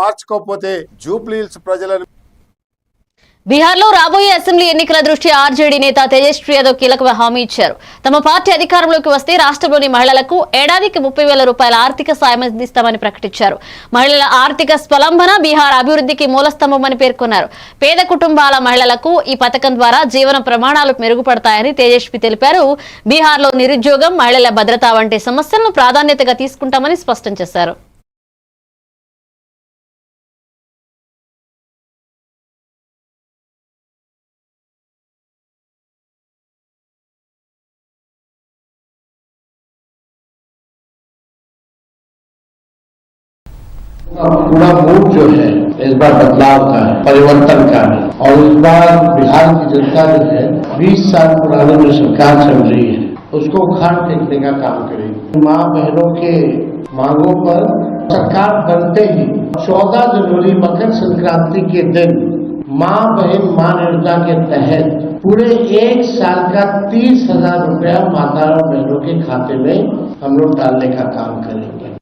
మార్చుకోకపోతే జూబ్లీహిల్స్ ప్రజలను బీహార్లో రాబోయే అసెంబ్లీ ఎన్నికల దృష్ట్యా ఆర్జేడీ నేత తేజస్వి యాదవ్ కీలక హామీ ఇచ్చారు. తమ పార్టీ అధికారంలోకి వస్తే రాష్ట్రంలోని మహిళలకు ఏడాదికి ముప్పై వేల రూపాయల ఆర్థిక సాయం అందిస్తామని ప్రకటించారు. మహిళల ఆర్థిక స్వలంబన బీహార్ అభివృద్ధికి మూలస్తంభమని పేర్కొన్నారు. పేద కుటుంబాల మహిళలకు ఈ పథకం ద్వారా జీవన ప్రమాణాలు మెరుగుపడతాయని తేజస్వి తెలిపారు. బీహార్లో నిరుద్యోగం మహిళల భద్రత వంటి సమస్యలను ప్రాధాన్యతగా తీసుకుంటామని స్పష్టం చేశారు. पूरा मूड जो है, इस बार बदलाव का है, परिवर्तन का है। और इस बार बिहार की जनता जो है 20 साल पुरानी जो सरकार चल रही है, उसको उखाड़ फेंकने का काम करेगी। माँ बहनों के मांगों पर सरकार बनते ही 14 जनवरी मकर संक्रांति के दिन माँ बहन माँ योजना के तहत पूरे एक साल का तीस हज़ार रुपया माता और बहनों के खाते में हम लोग डालने का काम करेंगे।